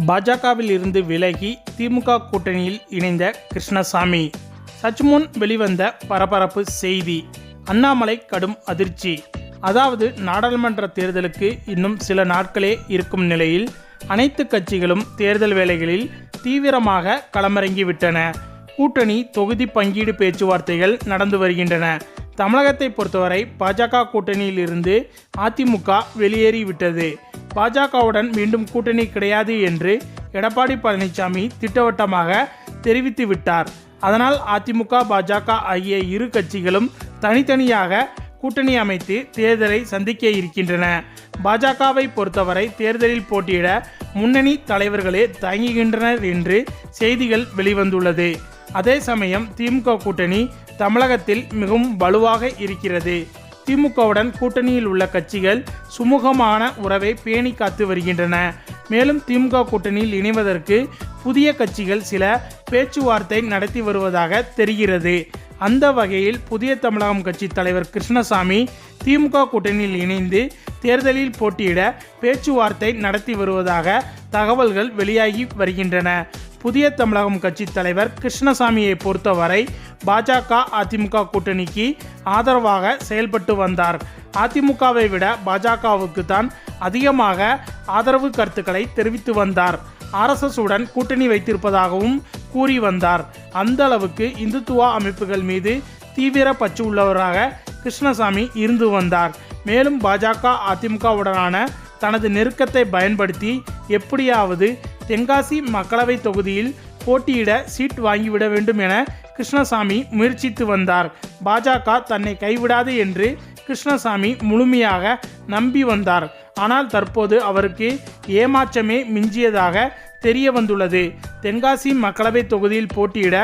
பாஜகவில் இருந்து விலகி திமுக கூட்டணியில் இணைந்த கிருஷ்ணசாமி. சச்முன் வெளிவந்த பரபரப்பு செய்தி அண்ணாமலை கடும் அதிர்ச்சி. அதாவது நாடாளுமன்ற தேர்தலுக்கு இன்னும் சில நாட்களே இருக்கும் நிலையில் அனைத்து கட்சிகளும் தேர்தல் வேலைகளில் தீவிரமாக களமிறங்கிவிட்டன கூட்டணி தொகுதி பங்கீடு பேச்சுவார்த்தைகள் நடந்து வருகின்றன. தமிழகத்தை பொறுத்தவரை பாஜக கூட்டணியில் இருந்து அதிமுக வெளியேறிவிட்டது. பாஜகவுடன் மீண்டும் கூட்டணி கிடையாது என்று எடப்பாடி பழனிசாமி திட்டவட்டமாக தெரிவித்து விட்டார். அதனால் அதிமுக பாஜக ஆகிய இரு கட்சிகளும் தனித்தனியாக கூட்டணி அமைத்து தேர்தலை சந்திக்க இருக்கின்றன. பாஜகவை பொறுத்தவரை தேர்தலில் போட்டியிட முன்னணி தலைவர்களே தயங்குகின்றனர் என்று செய்திகள் வெளிவந்துள்ளது. அதே சமயம் திமுக கூட்டணி தமிழகத்தில் மிகவும் வலுவாக இருக்கிறது. திமுகவுடன் கூட்டணியில் உள்ள கட்சிகள் சுமூகமான உறவை பேணி காத்து வருகின்றன. மேலும் திமுக கூட்டணியில் இணைவதற்கு புதிய கட்சிகள் சில பேச்சுவார்த்தை நடத்தி வருவதாக தெரிகிறது. அந்த வகையில் புதிய தமிழகம் கட்சி தலைவர் கிருஷ்ணசாமி திமுக கூட்டணியில் இணைந்து தேர்தலில் போட்டியிட பேச்சுவார்த்தை நடத்தி வருவதாக தகவல்கள் வெளியாகி வருகின்றன. புதிய தமிழகம் கட்சி தலைவர் கிருஷ்ணசாமியை பொறுத்தவரை பாஜக அதிமுக கூட்டணிக்கு ஆதரவாக செயல்பட்டு வந்தார். அதிமுகவை விட பாஜகவுக்கு தான் அதிகமாக ஆதரவு கருத்துக்களை தெரிவித்து வந்தார். RSS உடன் கூட்டணி வைத்திருப்பதாகவும் கூறி வந்தார். அந்த அளவுக்கு இந்துத்துவா அமைப்புகள் மீது தீவிர பற்று உள்ளவராக கிருஷ்ணசாமி இருந்து வந்தார். மேலும் பாஜக அதிமுகவுடனான தனது நெருக்கத்தை பயன்படுத்தி எப்படியாவது தென்காசி மக்களவை தொகுதியில் போட்டியிட சீட் வாங்கிவிட வேண்டும் என கிருஷ்ணசாமி முயற்சித்து வந்தார். பாஜக தன்னை கைவிடாது என்று கிருஷ்ணசாமி முழுமையாக நம்பி வந்தார். ஆனால் தற்போது அவருக்கு ஏமாற்றமே மிஞ்சியதாக தெரிய வந்துள்ளது. தென்காசி மக்களவை தொகுதியில் போட்டியிட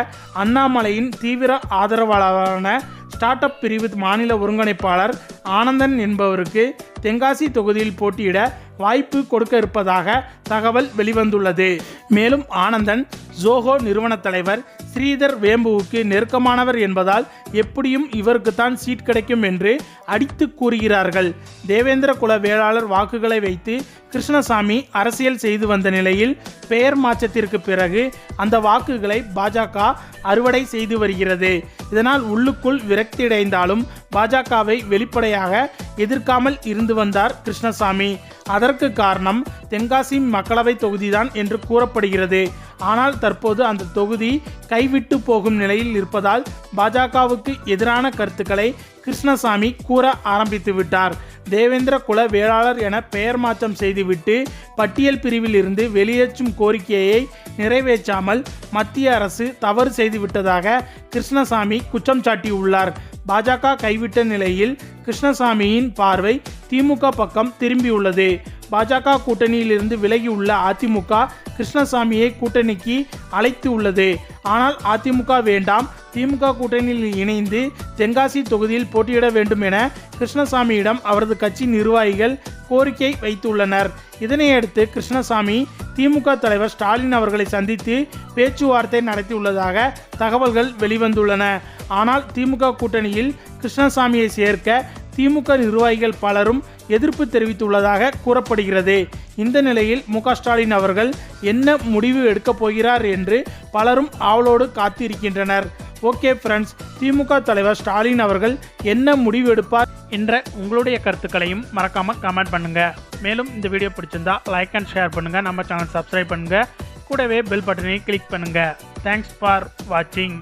அண்ணாமலையின் தீவிர ஆதரவாளரான ஸ்டார்ட் அப் பிரிவு மாநில ஒருங்கிணைப்பாளர் ஆனந்தன் என்பவருக்கு தென்காசி தொகுதியில் போட்டியிட வாய்ப்பு கொடுக்க இருப்பதாக தகவல் வெளிவந்துள்ளது. மேலும் ஆனந்தன் ஜோஹோ நிறுவன தலைவர் ஸ்ரீதர் வேம்புவுக்கு நெருக்கமானவர் என்பதால் எப்படியும் இவருக்குத்தான் சீட் கிடைக்கும் என்று அடித்து கூறுகிறார்கள். தேவேந்திர குல வேளாளர் வாக்குகளை வைத்து கிருஷ்ணசாமி அரசியல் செய்து வந்த நிலையில் பெயர் மாற்றத்திற்கு பிறகு அந்த வாக்குகளை பாஜக அறுவடை செய்து வருகிறது. இதனால் உள்ளுக்குள் விரக்தியடைந்தாலும் பாஜகவை வெளிப்படையாக எதிர்க்காமல் இருந்து வந்தார் கிருஷ்ணசாமி. அதற்கு காரணம் தென்காசி மக்களவை தொகுதிதான் என்று கூறப்படுகிறது. ஆனால் தற்போது அந்த தொகுதி கைவிட்டு போகும் நிலையில் இருப்பதால் பாஜகவுக்கு எதிரான கருத்துக்களை கிருஷ்ணசாமி கூற ஆரம்பித்து விட்டார். தேவேந்திர குல வேளாளர் என பெயர் மாற்றம் செய்துவிட்டு பட்டியல் பிரிவில் இருந்து வெளியேற்றும் கோரிக்கையை நிறைவேற்றாமல் மத்திய அரசு தவறு செய்துவிட்டதாக கிருஷ்ணசாமி குற்றம் சாட்டியுள்ளார். பாஜக கைவிட்ட நிலையில் கிருஷ்ணசாமியின் பார்வை திமுக பக்கம் திரும்பியுள்ளது. பாஜக கூட்டணியிலிருந்து விலகியுள்ள அதிமுக கிருஷ்ணசாமியை கூட்டணிக்கு அழைத்து உள்ளது. ஆனால் அதிமுக வேண்டாம். திமுக கூட்டணியில் இணைந்து தென்காசி தொகுதியில் போட்டியிட வேண்டும் என கிருஷ்ணசாமியிடம் அவரது கட்சி நிர்வாகிகள் கோரிக்கை வைத்துள்ளனர். இதனையடுத்து கிருஷ்ணசாமி திமுக தலைவர் ஸ்டாலின் அவர்களை சந்தித்து பேச்சுவார்த்தை நடத்தியுள்ளதாக தகவல்கள் வெளிவந்துள்ளன. ஆனால் திமுக கூட்டணியில் கிருஷ்ணசாமியை சேர்க்க திமுக நிர்வாகிகள் பலரும் எதிர்ப்பு தெரிவித்துள்ளதாக கூறப்படுகிறது. இந்த நிலையில் மு ஸ்டாலின் அவர்கள் என்ன முடிவு எடுக்கப் போகிறார் என்று பலரும் ஆவலோடு காத்திருக்கின்றனர். ஓகே ஃப்ரெண்ட்ஸ் திமுக தலைவர் ஸ்டாலின் அவர்கள் என்ன முடிவு எடுப்பார் என்ற உங்களுடைய கருத்துக்களையும் மறக்காமல் கமெண்ட் பண்ணுங்கள் மேலும் இந்த வீடியோ பிடிச்சிருந்தா லைக் அண்ட் ஷேர் பண்ணுங்கள் நம்ம சேனல் சப்ஸ்கிரைப் பண்ணுங்கள் கூடவே பெல் பட்டனை கிளிக் பண்ணுங்கள் தேங்க்ஸ் ஃபார் வாட்சிங்